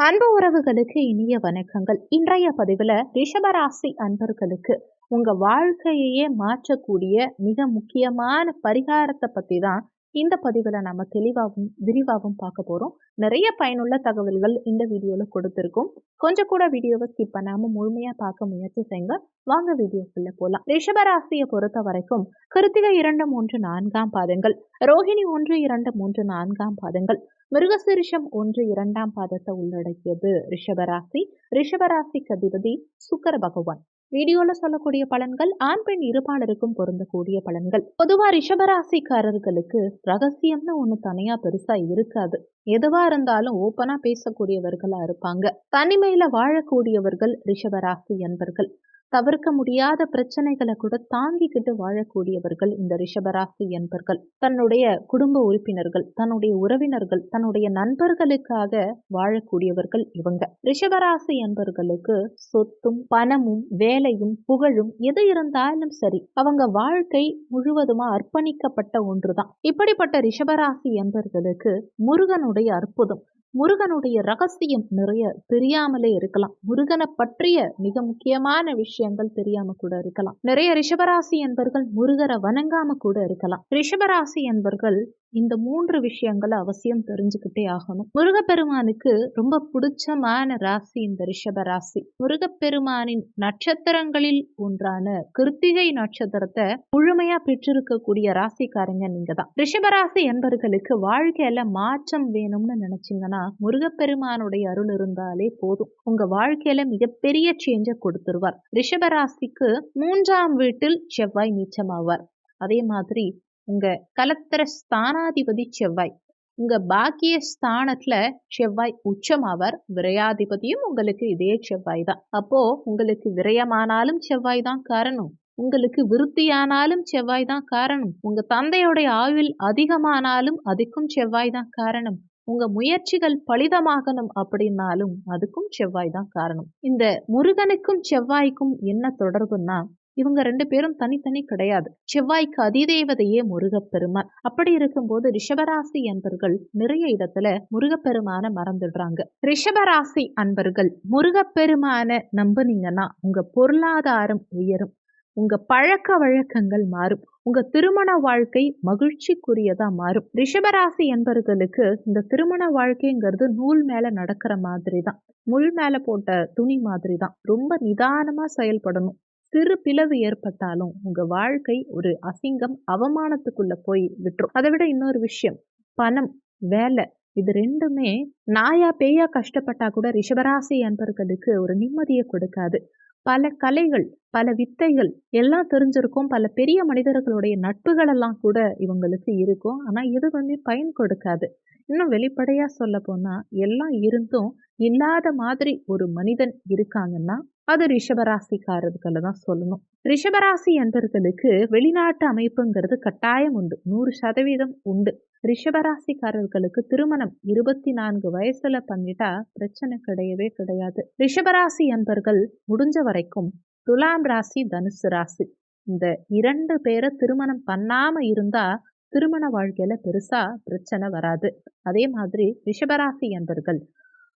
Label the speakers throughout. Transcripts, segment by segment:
Speaker 1: அன்பு உறவுகளுக்கு இனிய வணக்கங்கள். இன்றைய பதிவில் ரிஷபராசி அன்பர்களுக்கு உங்கள் வாழ்க்கையையே மாற்றக்கூடிய மிக முக்கியமான பரிகாரத்தை பற்றி தான் இந்த பதிவில் நம்ம தெளிவாகவும் விரிவாகவும் பார்க்க போகிறோம் நிறைய பயனுள்ள தகவல்கள் இந்த வீடியோவில் கொடுத்துருக்கோம். கொஞ்சம் கூட வீடியோவை ஸ்கிப் பண்ணாமல் முழுமையாக பார்க்க முயற்சி செய்யுங்க. வாங்க வீடியோக்குள்ளே போகலாம் ரிஷபராசியை பொறுத்த வரைக்கும் கிருத்திகை இரண்டு மூன்று நான்காம் பாதங்கள் ரோஹிணி ஒன்று இரண்டு மூன்று நான்காம் பாதங்கள் மிருகசிரிஷம் ஒன்று இரண்டாம் பாதத்தை உள்ளடக்கியது ரிஷபராசி. ரிஷபராசிக்கு அதிபதி சுக்கர பகவான். வீடியோல சொல்லக்கூடிய பலன்கள் ஆண் பெண் இருபாலருக்கும் பொருந்தக்கூடிய பலன்கள். பொதுவா ரிஷபராசிக்காரர்களுக்கு ரகசியம்னு ஒண்ணு தனியா பெருசா இருக்காது. எதுவா இருந்தாலும் ஓப்பனா பேசக்கூடியவர்களா இருப்பாங்க. தனிமையில வாழக்கூடியவர்கள் ரிஷபராசி என்பர்கள். தவிர்க்க முடியாத பிரச்சனைகளை கூட தாங்கிக்கிட்டு வாழக்கூடியவர்கள் இந்த ரிஷபராசி என்பர்கள். தன்னுடைய குடும்ப உறுப்பினர்கள் தன்னுடைய உறவினர்கள் தன்னுடைய நண்பர்களுக்காக வாழக்கூடியவர்கள் இவங்க. ரிஷபராசி என்பர்களுக்கு சொத்தும் பணமும் வேலையும் புகழும் எது இருந்தாலும் சரி அவங்க வாழ்க்கை முழுவதுமா அர்ப்பணிக்கப்பட்ட ஒன்றுதான். இப்படிப்பட்ட ரிஷபராசி என்பர்களுக்கு முருகனுடைய அற்புதம். முருகனுடைய ரகசியம் நிறைய தெரியாமலே இருக்கலாம். முருகனை பற்றிய மிக முக்கியமான விஷயங்கள் தெரியாம கூட இருக்கலாம். நிறைய ரிஷபராசி என்பர்கள் முருகரை வணங்காம கூட இருக்கலாம். ரிஷபராசி என்பர்கள் இந்த மூன்று விஷயங்களை அவசியம் தெரிஞ்சுக்கிட்டே ஆகணும். முருகப்பெருமானுக்கு ரொம்ப பிடிச்சமான ராசி இந்த ரிஷப ராசி முருகப்பெருமானின் நட்சத்திரங்களில் ஒன்றான கிருத்திகை நட்சத்திரத்தை முழுமையா பெற்றிருக்கக்கூடிய ராசிக்காரங்க நீங்க தான் ரிஷபராசி என்பர்களுக்கு வாழ்க்கையில மாற்றம் வேணும்னு நினைச்சீங்கன்னா முருகப்பெருமானுடைய அருள் இருந்தாலே போதும். உங்க வாழ்க்கையில மிகப்பெரிய சேஞ்ச கொடுத்துருவார். ரிஷபராசிக்கு மூன்றாம் வீட்டில் செவ்வாய் நீச்சமாவார். அதே மாதிரி உங்க கலத்திர ஸ்தானாதிபதி செவ்வாய். உங்க பாக்கிய ஸ்தானத்துல செவ்வாய் உச்சமாவார். விரையாதிபதியும் உங்களுக்கு இதே செவ்வாய் தான். அப்போ உங்களுக்கு விரயமானாலும் செவ்வாய் தான் காரணம். உங்களுக்கு விருத்தியானாலும் செவ்வாய் தான் காரணம். உங்க தந்தையோட ஆயுள் அதிகமானாலும் அதுக்கும் செவ்வாய் தான் காரணம். உங்க முயற்சிகள் பலிதமாகணும் அப்படின்னாலும் அதுக்கும் செவ்வாய் தான் காரணம். இந்த முருகனுக்கும் செவ்வாய்க்கும் என்ன தொடர்புன்னா இவங்க ரெண்டு பேரும் தனித்தனி கிடையாது. செவ்வாய்க்கு அதிதேவதையே முருகப்பெருமான் அப்படி இருக்கும்போது ரிஷபராசி அன்பர்கள் நிறைய இடத்துல முருகப்பெருமான மறந்துடுறாங்க. ரிஷபராசி அன்பர்கள் முருகப்பெருமான நம்புனீங்கன்னா உங்க பொருளாதாரம் உயரும். உங்க பழக்க வழக்கங்கள் மாறும். உங்க திருமண வாழ்க்கை மகிழ்ச்சிக்குரியதா மாறும். ரிஷபராசி என்பர்களுக்கு இந்த திருமண வாழ்க்கைங்கிறது நூல் மேல நடக்கிற மாதிரி தான் முள் மேல போட்ட துணி மாதிரி தான் ரொம்ப நிதானமா செயல்படணும். சிறு பிளவு ஏற்பட்டாலும் உங்க வாழ்க்கை ஒரு அசிங்கம் அவமானத்துக்குள்ள போய் விட்டுரும். அதை விட இன்னொரு விஷயம் பணம் வேலை இது ரெண்டுமே நாயா பேயா கஷ்டப்பட்டா கூட ரிஷபராசி என்பர்களுக்கு ஒரு நிம்மதியை கொடுக்காது. பல கலைகள் பல வித்தைகள் எல்லாம் தெரிஞ்சிருக்கும். பல பெரிய மனிதர்களுடைய நட்புகளெல்லாம் கூட இவங்களுக்கு இருக்கும். ஆனா எதுவுமே பயன் கொடுக்காது. இன்னும் வெளிப்படையாக சொல்ல போனால் எல்லாம் இருந்தும் இல்லாத மாதிரி ஒரு மனிதன் இருக்காங்கன்னா அது ரிஷபராசிக்காரர்களை தான் சொல்லணும். ரிஷபராசி என்பர்களுக்கு வெளிநாட்டு அமைப்புங்கிறது கட்டாயம் உண்டு. நூறு சதவீதம் உண்டு. ரிஷபராசிக்காரர்களுக்கு திருமணம் இருபத்தி நான்கு வயசுல பண்ணிட்டா பிரச்சனை கிடையவே கிடையாது. ரிஷபராசி என்பர்கள் முடிஞ்ச வரைக்கும் துலாம் ராசி தனுசு ராசி. இந்த இரண்டு பேரை திருமணம் பண்ணாம இருந்தா திருமண வாழ்க்கையில பெருசா பிரச்சனை வராது. அதே மாதிரி ரிஷபராசி என்பர்கள்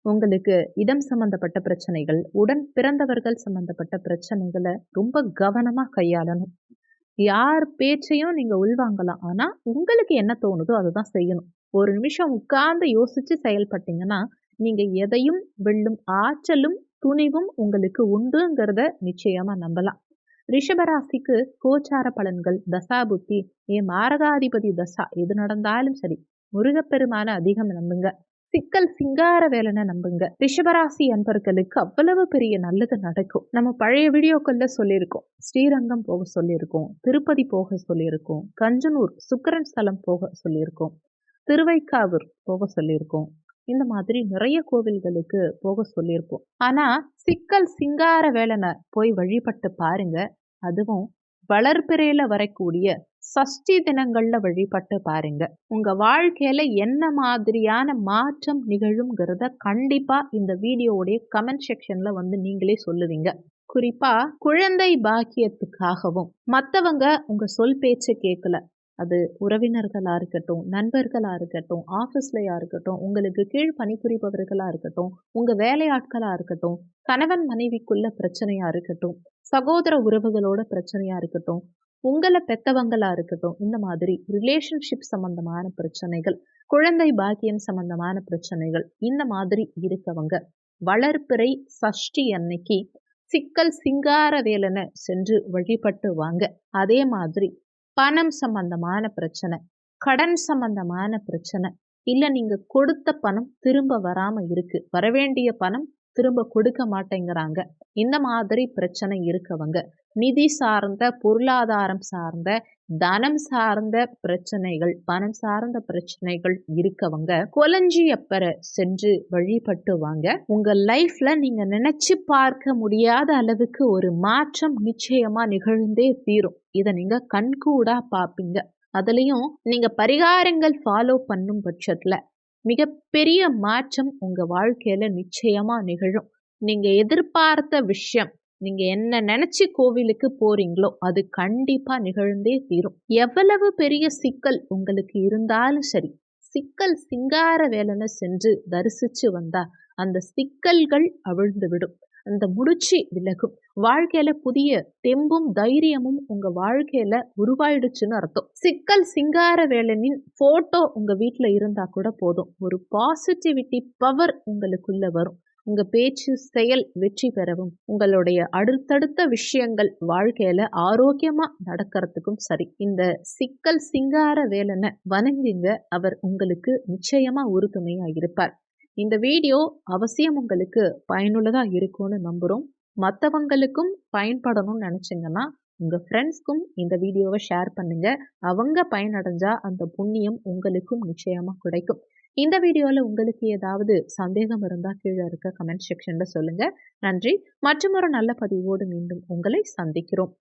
Speaker 1: உங்களுக்கு இடம் சம்பந்தப்பட்ட பிரச்சனைகள் உடன் பிறந்தவர்கள் சம்பந்தப்பட்ட பிரச்சனைகளை ரொம்ப கவனமா கையாளணும். யார் பேச்சையும் நீங்க உள்வாங்கலாம். ஆனா உங்களுக்கு என்ன தோணுதோ அதுதான் செய்யணும். ஒரு நிமிஷம் உட்கார்ந்து யோசிச்சு செயல்பட்டீங்கன்னா நீங்க எதையும் வெல்லும் ஆற்றலும் துணிவும் உங்களுக்கு உண்டுங்கிறத நிச்சயமா நம்பலாம். ரிஷபராசிக்கு கோச்சார பலன்கள் தசா புத்தி ஏன் மாரகாதிபதி தசா எது நடந்தாலும் சரி முருகப்பெருமான அதிகம் நம்புங்க. சிக்கல் சிங்கார வேலைன்னு நம்புங்க. ரிஷபராசி அன்பர்களுக்கு அவ்வளவு பெரிய நல்லது நடக்கும். நம்ம பழைய வீடியோக்கள்ல சொல்லியிருக்கோம். ஸ்ரீரங்கம் போக சொல்லியிருக்கோம். திருப்பதி போக சொல்லியிருக்கோம். கஞ்சனூர் சுக்கரன் ஸ்தலம் போக சொல்லியிருக்கோம். திருவைக்காவூர் போக சொல்லியிருக்கோம். இந்த மாதிரி நிறைய கோவில்களுக்கு போக சொல்லியிருப்போம். ஆனா சிக்கல் சிங்கார வேலனை போய் வழிபட்டு பாருங்க. அதுவும் வளர்பிறையில வரக்கூடிய சஷ்டி தினங்கள்ல வழிபட்டு பாருங்க. உங்க வாழ்க்கையில என்ன மாதிரியான மாற்றம் நிகழுங்கிறத கண்டிப்பா இந்த வீடியோவுடைய கமெண்ட் செக்ஷன்ல வந்து நீங்களே சொல்லுவீங்க. குறிப்பா குழந்தை பாக்கியத்துக்காகவும் மற்றவங்க உங்க சொல் பேச்சை கேட்கல அது உறவினர்களாக இருக்கட்டும் நண்பர்களாக இருக்கட்டும் ஆஃபீஸ்லையாக இருக்கட்டும் உங்களுக்கு கீழ் பணிபுரிபவர்களாக இருக்கட்டும் உங்கள் வேலையாட்களாக இருக்கட்டும் கணவன் மனைவிக்குள்ள பிரச்சனையாக இருக்கட்டும் சகோதர உறவுகளோட பிரச்சனையாக இருக்கட்டும் உங்களை பெத்தவங்களாக இருக்கட்டும் இந்த மாதிரி ரிலேஷன்ஷிப் சம்பந்தமான பிரச்சனைகள் குழந்தை பாக்கியம் சம்பந்தமான பிரச்சனைகள் இந்த மாதிரி இருக்கவங்க வளர்ப்பிறை சஷ்டி அன்னைக்கு சிக்கல் சிங்கார வேலனை சென்று வழிபட்டு வாங்க. அதே மாதிரி பணம் சம்பந்தமான பிரச்சனை கடன் சம்பந்தமான பிரச்சனை இல்லை நீங்கள் கொடுத்த பணம் திரும்ப வராமல் இருக்கு. வரவேண்டிய பணம் திரும்ப கொடுக்க மாட்டேங்கிறாங்க. இந்த மாதிரி பிரச்சனை இருக்கவங்க. நிதி சார்ந்த பொருளாதாரம் சார்ந்த தனம் சார்ந்த பிரச்சனைகள் பணம் சார்ந்த பிரச்சனைகள் இருக்கவங்க கொலஞ்சியப்பரை சென்று வழிபட்டு வாங்க உங்க லைஃப்ல நீங்க நினைச்சு பார்க்க முடியாத அளவுக்கு ஒரு மாற்றம் நிச்சயமா நிகழ்ந்தே தீரும். இதை நீங்க கண்கூடா பார்ப்பீங்க அதுலேயும் நீங்க பரிகாரங்கள் ஃபாலோ பண்ணும் பட்சத்துல மிகப்பெரிய மாற்றம் உங்கள் வாழ்க்கையில் நிச்சயமாக நிகழும். நீங்கள் எதிர்பார்த்த விஷயம் நீங்கள் என்ன நினச்சி கோவிலுக்கு போகிறீங்களோ அது கண்டிப்பாக நிகழ்ந்தே தீரும். எவ்வளவு பெரிய சிக்கல் உங்களுக்கு இருந்தாலும் சரி சிக்கல் சிங்கார வேலைன்னு சென்று தரிசித்து வந்தால் அந்த சிக்கல்கள் அவிழ்ந்து விடும். அந்த முடிச்சு விலகும். வாழ்க்கையில புதிய தெம்பும் தைரியமும் உங்க வாழ்க்கையில உருவாயிடுச்சுன்னு அர்த்தம். சிக்கல் சிங்கார வேலனின் போட்டோ உங்க வீட்டுல இருந்தா கூட போதும். ஒரு பாசிட்டிவிட்டி பவர் உங்களுக்குள்ள வரும். உங்க பேச்சு செயல் வெற்றி பெறவும் உங்களுடைய அடுத்தடுத்த விஷயங்கள் வாழ்க்கையில ஆரோக்கியமா நடக்கிறதுக்கும் சரி. இந்த சிக்கல் சிங்கார வேலனை வணங்குங்க. அவர் உங்களுக்கு நிச்சயமா உறுதுணையா இருப்பார். இந்த வீடியோ அவசியம் உங்களுக்கு பயனுள்ளதாக இருக்கும்னு நம்புகிறோம் மற்றவங்களுக்கும் பயன்படணும்னு நினச்சிங்கன்னா உங்கள் ஃப்ரெண்ட்ஸ்க்கும் இந்த வீடியோவை ஷேர் பண்ணுங்கள் அவங்க பயனடைஞ்சால் அந்த புண்ணியம் உங்களுக்கும் நிச்சயமாக கிடைக்கும். இந்த வீடியோவில் உங்களுக்கு ஏதாவது சந்தேகம் இருந்தால் கீழே இருக்க கமெண்ட் செக்ஷனில் சொல்லுங்கள் நன்றி. மற்றும் ஒரு நல்ல பதிவோடு மீண்டும் உங்களை சந்திக்கிறோம்.